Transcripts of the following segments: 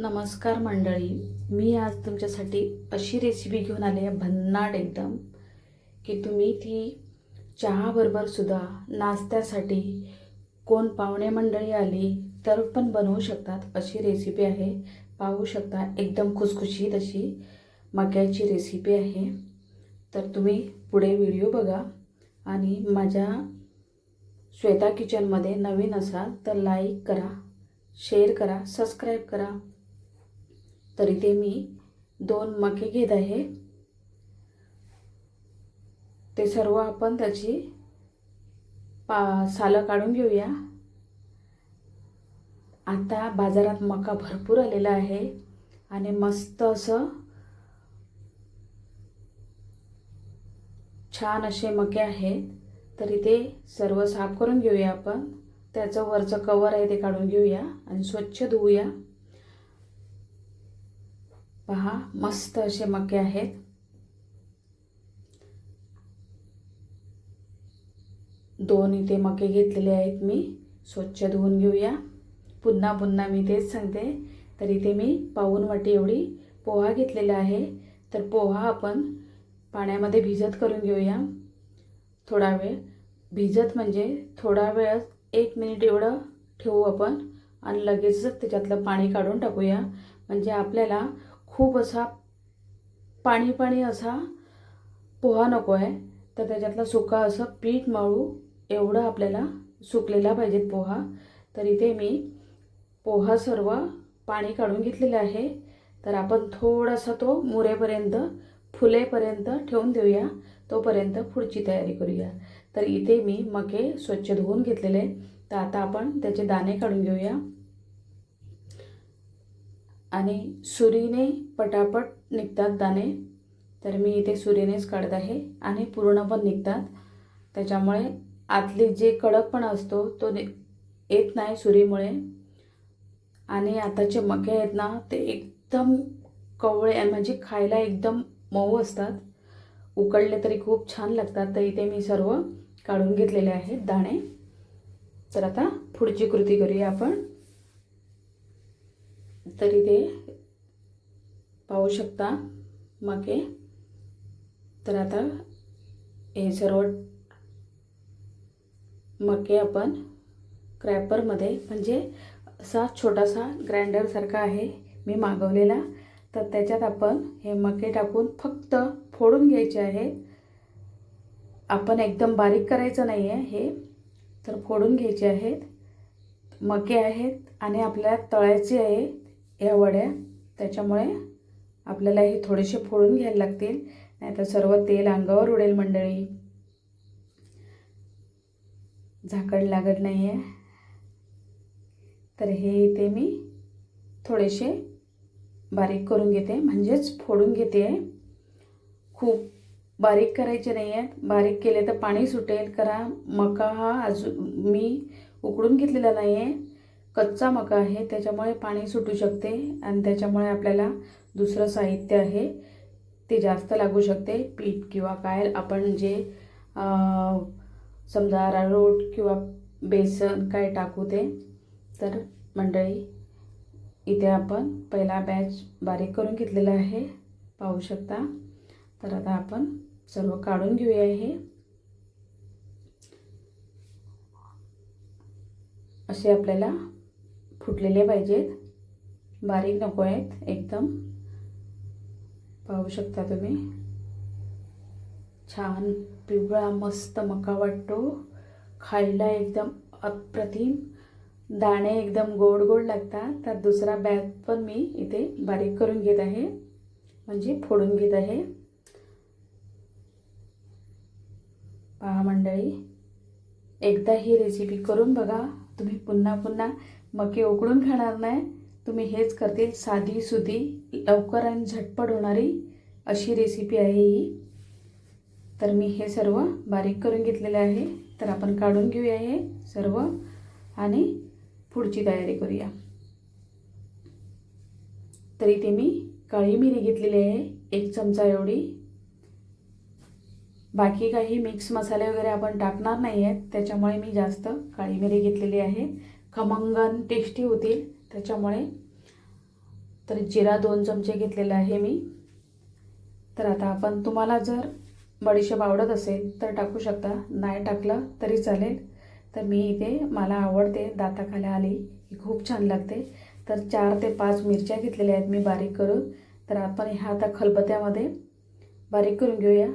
नमस्कार मंडळी. मी आज तुमच्यासाठी अशी रेसिपी घेऊन आली आहे भन्नाट एकदम की तुम्ही ती चहाबरोबर सुद्धा नाश्त्यासाठी कोण पाहुणे मंडळी आली तर पण बनवू शकतात. अशी रेसिपी आहे. पाहू शकता एकदम खुसखुशीत अशी मक्याची रेसिपी आहे. तर तुम्ही पुढे व्हिडिओ बघा. आणि माझ्या श्वेता किचनमध्ये नवीन असाल तर लाईक करा शेअर करा सबस्क्राईब करा. तर इथे मी दोन मके घेत आहे. ते सर्व आपण त्याची पा सालं काढून घेऊया. आता बाजारात मका भरपूर आलेला आहे आणि मस्त असं छान असे मके आहेत. तर इथे सर्व साफ करून घेऊया आपण. त्याचं वरचं कवर आहे ते काढून घेऊया आणि स्वच्छ धुवूया पहा मस्त असे मके आहेत. दोन इथे मके घेतलेले आहेत मी. स्वच्छ धुवून घेऊया. पुन्हा पुन्हा मी तेच सांगते. तर इथे मी पाऊन वाटी एवढी पोहा घेतलेला आहे. तर पोहा आपण पाण्यामध्ये भिजत करून घेऊया. थोडा वेळ. भिजत म्हणजे थोडा वेळ एक मिनिट एवढं ठेवू आपण. आणि लगेचच त्याच्यातलं पाणी काढून टाकूया. म्हणजे आपल्याला खूप असा पाणी पाणी असा पोहा नको आहे. तर त्याच्यातला सुका असं पीठ मळू एवढं आपल्याला सुकलेला पाहिजेत पोहा. तर इथे मी पोहा सर्व पाणी काढून घेतलेलं आहे. तर आपण थोडासा तो मुरेपर्यंत फुलेपर्यंत ठेवून देऊया. तोपर्यंत पुढची तयारी करूया. तर इथे मी मके स्वच्छ धुवून घेतलेले तर आता आपण त्याचे दाणे काढून घेऊया. आणि सुरीने पटापट निघतात दाणे. तर मी इथे सुरीनेच काढत आहे आणि पूर्ण पण निघतात. त्याच्यामुळे आतली जे कडकपणा असतो तो येत नाही सुरीमुळे. आणि आताचे मके आहेत ना ते एकदम कवळे म्हणजे खायला एकदम मऊ असतात. उकडले तरी खूप छान लागतात. तर इथे मी सर्व काढून घेतलेले आहेत दाणे. तर आता पुढची कृती करूया आपण. तर इथे पाहू शकता. मके तर आता हे सर्व मके आपण क्रॅपरमध्ये म्हणजे असा छोटासा ग्राइंडरसारखा आहे मी मागवलेला. तर त्याच्यात आपण हे मके टाकून फक्त फोडून घ्यायचे आहे. आपण एकदम बारीक करायचं नाही आहे हे तर फोडून घ्यायचे आहेत. मके आहेत आणि आपल्याला तळायचे आहे या वड्या. त्याच्यामुळे आपल्याला हे थोडेसे फोडून घ्यायला लागतील. नाहीतर सर्व तेल अंगावर उडेल मंडळी. झाकण लागत नाही आहे तर हे इथे मी थोडेसे बारीक करून घेते. म्हणजेच फोडून घेते. आहे खूप बारीक करायचे नाही आहेत बारीक केले तर पाणी सुटेल. करा. मका हा अजून मी उकडून घेतलेला नाही आहे कच्चा मका आहे त्याच्यामुळे पाणी सुटू शकते आणि त्याच्यामुळे आपल्याला दुसरं साहित्य आहे ते जास्त लागू शकते. पीठ किंवा काय आपण जे समजा रोट किंवा बेसन काय टाकू ते तर मंडळी इथे आपण पहिला बॅच बारीक करून घेतलेला आहे. पाहू शकता. तर आता आपण सर्व काढून घेऊया हे. असे आपल्याला फुटलेले पाहिजेत. बारीक नको आहेत एकदम. पाहू शकता तुम्ही. छान पिवळा मस्त मका वाटतो. खायला एकदम अप्रतिम. दाणे एकदम गोड गोड लागतात. तर दुसरा बॅग पण मी इथे बारीक करून घेत आहे. म्हणजे फोडून घेत आहे. पहा मंडळी. एकदा ही रेसिपी करून बघा. तुम्ही पुन्हा पुन्हा मके उकडून खाणार नाही. तुम्ही हेच करतील. साधी सुधी लवकर आणि झटपट होणारी अशी रेसिपी आहे ही. तर मी हे सर्व बारीक करून घेतलेले आहे. तर आपण काढून घेऊया हे सर्व आणि पुढची तयारी करूया. तर इथे मी काळी मिरी घेतलेली आहे एक चमचा एवढी. बाकी काही मिक्स मसाले वगैरे आपण टाकणार नाही आहेत. त्याच्यामुळे मी जास्त काळी मिरी घेतलेली आहे. खमंगन टेस्टी होतील. त्याच्यामुळे तर जिरा दोन चमचे घेतलेला आहे मी. तर आता आपण तुम्हाला जर बडीशेप आवडत असेल तर टाकू शकता. नाही टाकलं तरी चालेल. तर मी इथे मला आवडते दाताखाली आली. ही खूप छान लागते. तर चार ते पाच मिरच्या घेतलेल्या आहेत मी बारीक करून. तर आपण ह्या आता खलबत्यामध्ये बारीक करून घेऊया.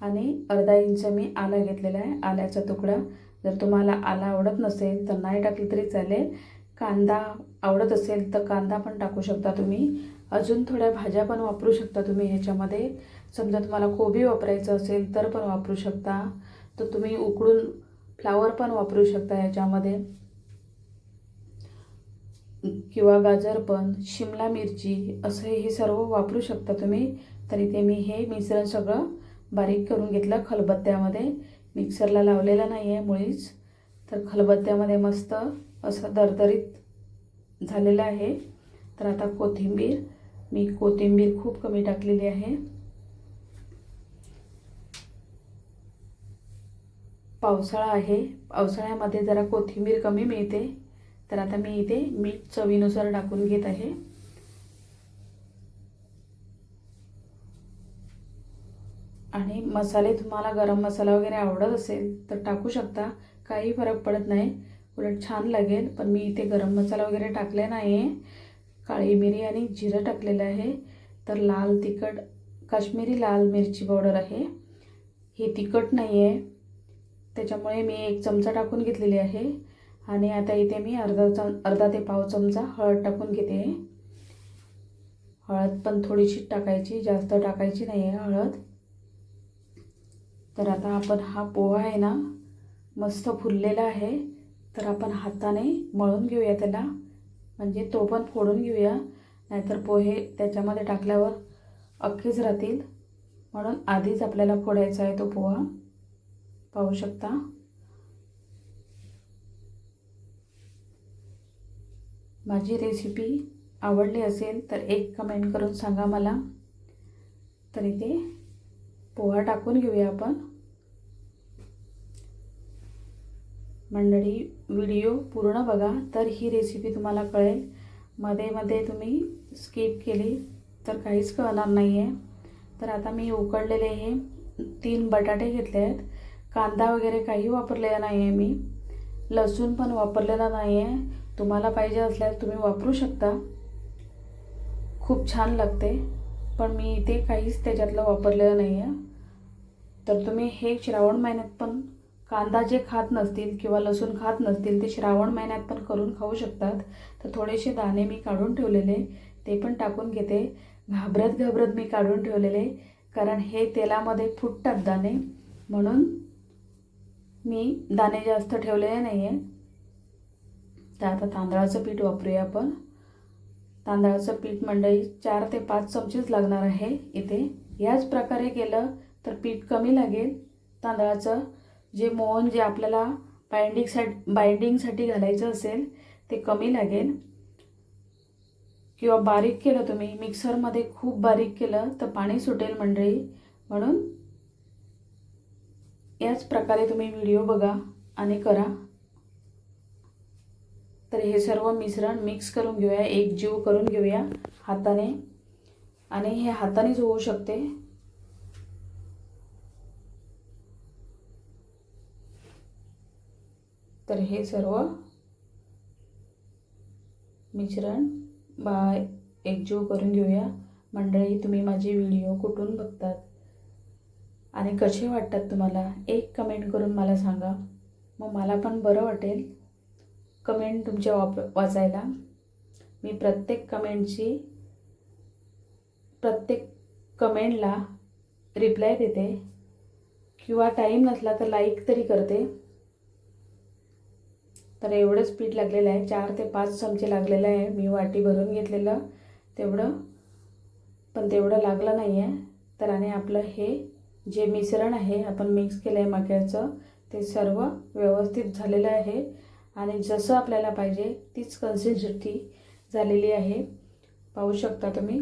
आणि अर्धा इंच मी आला घेतलेला आहे आल्याचा तुकडा. जर तुम्हाला आला आवडत नसेल तर नाही टाकली तरी चालेल. कांदा आवडत असेल तर कांदा पण टाकू शकता तुम्ही. अजून थोड्या भाज्या पण वापरू शकता तुम्ही ह्याच्यामध्ये. समजा तुम्हाला कोबी वापरायचं असेल तर पण वापरू शकता. तर तुम्ही उकडून फ्लावर पण वापरू शकता ह्याच्यामध्ये. किंवा गाजर पण शिमला मिरची असं हे सर्व वापरू शकता तुम्ही. तर इथे मी हे मिश्रण सगळं बारीक करून घेतलं खलबत्त्यामध्ये. मिक्सरला लावलेला नाही आहे मुळीच. तर खलबत्त्यामध्ये मस्त असं दरदरीत झालेलं आहे. तर आता कोथिंबीर. मी कोथिंबीर खूप कमी टाकलेली आहे. पावसाळा आहे. पावसाळ्यामध्ये जरा कोथिंबीर कमी मिळते. तर आता मी इथे मीठ चवीनुसार टाकून घेत आहे. आणि मसाले तुम्हाला गरम मसाला वगैरे आवडत असेल तर टाकू शकता. काही फरक पडत नाही. उलट छान लागेल पण मी इथे गरम मसाला वगैरे टाकले नाही आहे काळी मिरी आणि जिरं टाकलेलं आहे. तर लाल तिखट काश्मीरी लाल मिरची पावडर आहे. ही तिखट नाही आहे त्याच्यामुळे मी एक चमचा टाकून घेतलेली आहे. आणि आता इथे मी अर्धा चम अर्धा ते पाव चमचा हळद टाकून घेते. हळद पण थोडीशी टाकायची जास्त टाकायची नाही आहे हळद. तर आता आपण हा पोहा आहे ना मस्त फुललेला आहे. तर आपण हाताने मळून घेऊया त्याला. म्हणजे तो पण फोडून घेऊया. नाहीतर पोहे त्याच्यामध्ये टाकल्यावर अख्खेच राहतील. म्हणून आधीच आपल्याला फोडायचा आहे तो पोहा. पाहू शकता. माझी रेसिपी आवडली असेल तर एक कमेंट करून सांगा मला. तर इथे पोहा टाकून घेऊया आपण. मंडळी व्हिडिओ पूर्ण बघा तर ही रेसिपी तुम्हाला कळेल. मध्ये मध्ये तुम्ही स्किप केली तर काहीच कळणार नाही आहे तर आता मी उकडलेले हे तीन बटाटे घेतले आहेत. कांदा वगैरे काही वापरलेला नाही आहे मी. लसूण पण वापरलेला नाही आहे तुम्हाला पाहिजे असल्यास तुम्ही वापरू शकता. खूप छान लागते. पण मी इथे काहीच त्याच्यातलं वापरलेलं नाही आहे तर तुम्ही हे श्रावण महिन्यात पण कांदा जे खात नसतील किंवा लसूण खात नसतील ते श्रावण महिन्यात पण करून खाऊ शकतात. तर थोडेसे दाणे मी काढून ठेवलेले ते पण टाकून घेते. घाबरत घाबरत मी काढून ठेवलेले कारण हे तेलामध्ये फुटतात दाणे. म्हणून मी दाणे जास्त ठेवलेले नाही आहे तर आता तांदळाचं पीठ वापरूया आपण. तांदळाचं पीठ मंडळी चार ते पाच चमचेच लागणार आहे इथे. याच प्रकारे केलं तर पीठ कमी लागेल. तांदळाचं जे मोहन जे आपल्याला बाइंडिंगसाठी बाइंडिंगसाठी घालायचं असेल ते कमी लागेल. किंवा बारीक केलं तुम्ही मिक्सरमध्ये खूप बारीक केलं तर पाणी सुटेल मंडळी. म्हणून याच प्रकारे तुम्ही व्हिडिओ बघा आणि करा. तर हे सर्व मिश्रण मिक्स करून घेऊया एक जीव करून घेऊया हाताने. आणि हे हातानेच होऊ शकते. तर हे सर्व मिश्रण बा एकजीव करून घेऊया. मंडळी तुम्ही माझे व्हिडिओ कुठून बघतात आणि कसे वाटतात तुम्हाला? एक कमेंट करून मला सांगा. मग मला पण बरं वाटेल. कमेंट तुमच्या वाप वाचायला. मी प्रत्येक कमेंटची प्रत्येक कमेंटला रिप्लाय देते. किंवा टाईम नसला तर लाईक तरी करते. तर एवढंच पीठ लागलेलं आहे. चार ते पाच चमचे लागलेलं आहे. मी वाटी भरून घेतलेलं तेवढं पण तेवढं लागलं नाही आहे तर आणि आपलं हे जे मिश्रण आहे आपण मिक्स केलं आहे मक्याचं ते सर्व व्यवस्थित झालेलं आहे. आणि जसं आपल्याला पाहिजे तीच कन्सिस्टन्सी झालेली आहे. पाहू शकता तुम्ही.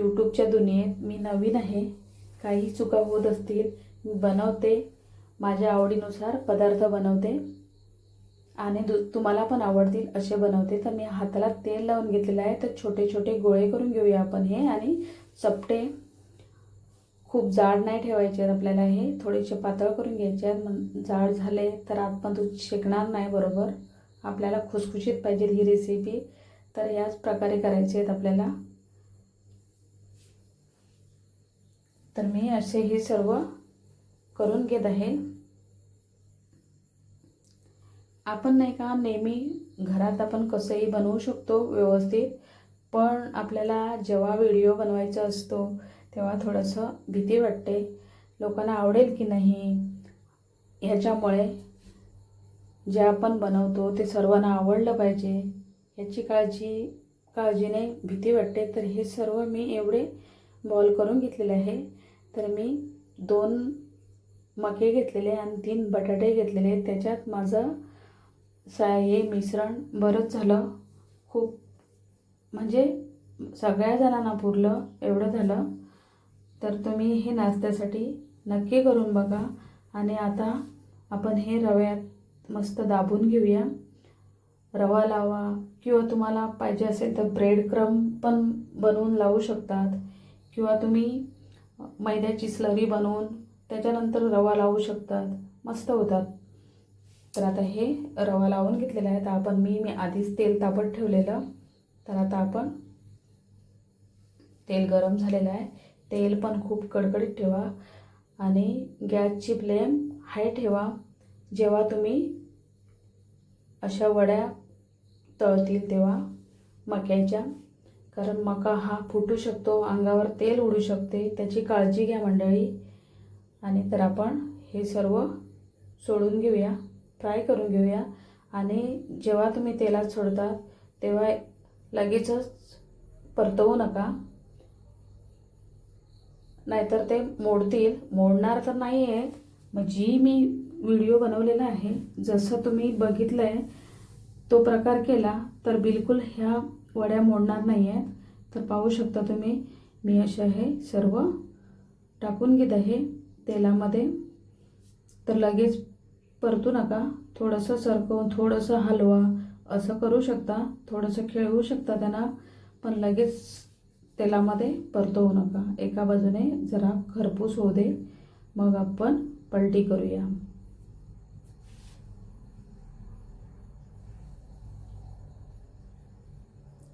यूट्यूबच्या दुनियेत मी नवीन आहे. काही चुका होत असतील मी बनवते. माझ्या आवडीनुसार पदार्थ बनवते. आणि दु तुम्हाला पण आवडतील असे बनवते. तर मी हाताला तेल लावून घेतलेलं आहे. तर छोटे छोटे गोळे करून घेऊया आपण हे. आणि चपटे खूप जाड नाही ठेवायचे आहेत आपल्याला हे. थोडेसे पातळ करून घ्यायचे आहेत. मग जाड झाले तर आपण तू शेकणार नाही बरोबर. आपल्याला खुसखुशीत पाहिजे ही रेसिपी तर याच प्रकारे करायचे आहेत आपल्याला. तर मी असे हे सर्व करून घेत आहे. आपण नाही का नेहमी घरात आपण कसंही बनवू शकतो व्यवस्थित पण आपल्याला जेव्हा व्हिडिओ बनवायचा असतो तेव्हा थोडंसं भीती वाटते. लोकांना आवडेल की नाही ह्याच्यामुळे जे आपण बनवतो ते सर्वांना आवडलं पाहिजे याची काळजी काळजीने भीती वाटते. तर हे सर्व मी एवढे बॉल करून घेतलेले आहे. तर मी दोन मके घेतलेले आणि तीन बटाटे घेतलेले. त्याच्यात माझं सा हे मिश्रण बरंच झालं. खूप म्हणजे सगळ्या जणांना पुरलं एवढं झालं. तर तुम्ही हे नाश्त्यासाठी नक्की करून बघा. आणि आता आपण हे रव्यात मस्त दाबून घेऊया. रवा लावा किंवा तुम्हाला पाहिजे असेल तर ब्रेड क्रम पण बनवून लावू शकतात. किंवा तुम्ही मैद्याची स्लरी बनवून त्याच्यानंतर रवा लावू शकतात. मस्त होतात. तर आता हे रवा लावून घेतलेला आहे तर आपण मी मी आधीच तेल तापत ठेवलेलं. तर आता आपण तेल गरम झालेलं आहे. तेल पण खूप कडकडीत ठेवा. आणि गॅसची फ्लेम हाय ठेवा. जेव्हा तुम्ही अशा वड्या तळतील तेव्हा मक्याच्या कारण मका हा फुटू शकतो अंगावर तेल उडू शकते त्याची काळजी घ्या मंडळी. आणि तर आपण हे सर्व सोडून घेऊया फ्राय करून घेऊया. आणि जेव्हा तुम्ही तेलात सोडता तेव्हा लगेचच परतवू नका. नाहीतर ते मोडतील. मोडणार तर नाही आहेत मग जी मी व्हिडिओ बनवलेला आहे जसं तुम्ही बघितलं आहे तो प्रकार केला तर बिलकुल ह्या वड्या मोडणार नाही आहेत तर पाहू शकता तुम्ही मी असे हे सर्व टाकून घेत आहे तेलामध्ये. तर लगेच परतू नका. थोडंसं सरकवून थोडंसं हलवा असं करू शकता. थोडंसं खेळवू शकता त्यांना पण लगेच तेलामध्ये परतवू नका. एका बाजूने जरा खरपूस होऊ दे. मग आपण पलटी करूया.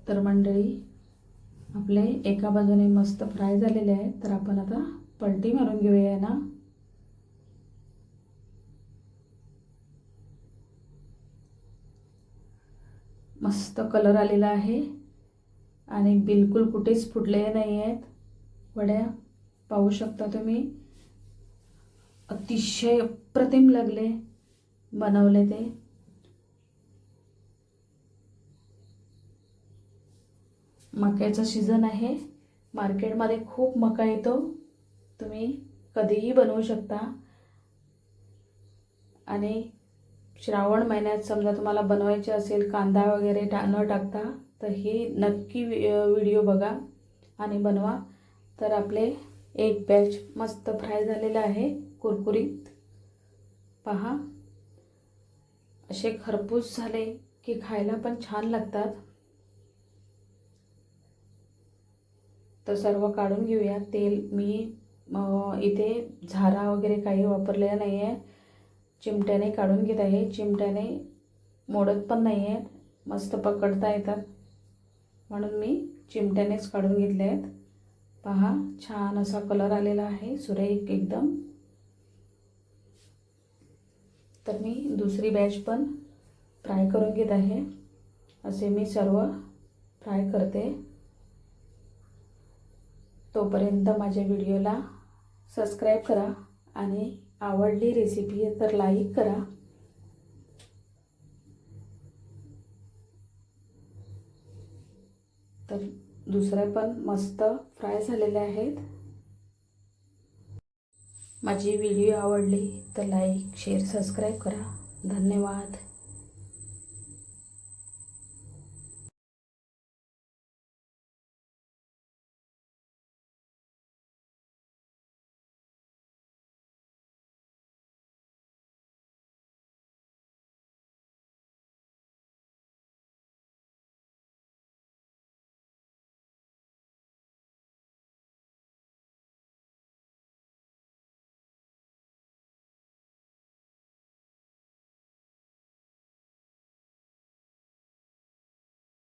तर मंडळी आपले एका बाजूने मस्त फ्राय झालेले आहे तर आपण आता पलटी मारून घेऊया ना. मस्त कलर आलेला आहे आणि बिलकुल कुठेच फुटलेले नाही आहेत. वड्या पाहू शकता तुम्ही. अतिशय अप्रतिम लागले बनवले ते. मक्याचं सीझन आहे. मार्केटमध्ये खूप मका येतो. तुम्ही कधीही बनवू शकता. आणि श्रावण महिन्यात समजा तुम्हाला बनवायचे असेल कांदा वगैरे टा न टाकता तर ही नक्की व्हिडिओ बघा आणि बनवा. तर आपले एक बॅच मस्त फ्राय झालेलं आहे. कुरकुरीत. पहा. असे खरपूस झाले की खायला पण छान लागतात. तर सर्व काढून घेऊया. तेल मी इथे झारा वगैरे काही वापरलेला नाही आहे. चिमट्याने काढून घेत आहे. चिमट्याने मोडत पण नाही आहेत. मस्त पकडता येतात. म्हणून मी चिमट्यानेच काढून घेतले आहेत. पहा छान असा कलर आलेला आहे. सुरेख एकदम. तर मी दुसरी बॅच पण फ्राय करून घेत आहे. असे मी सर्व फ्राय करते. तोपर्यंत माझ्या व्हिडिओला सबस्क्राईब करा आणि आवडली रेसिपी तर लाईक करा. तर दुसऱ्या पण मस्त फ्राय झालेले आहेत. माझी व्हिडिओ आवडली तर लाईक शेअर सबस्क्राईब करा. धन्यवाद.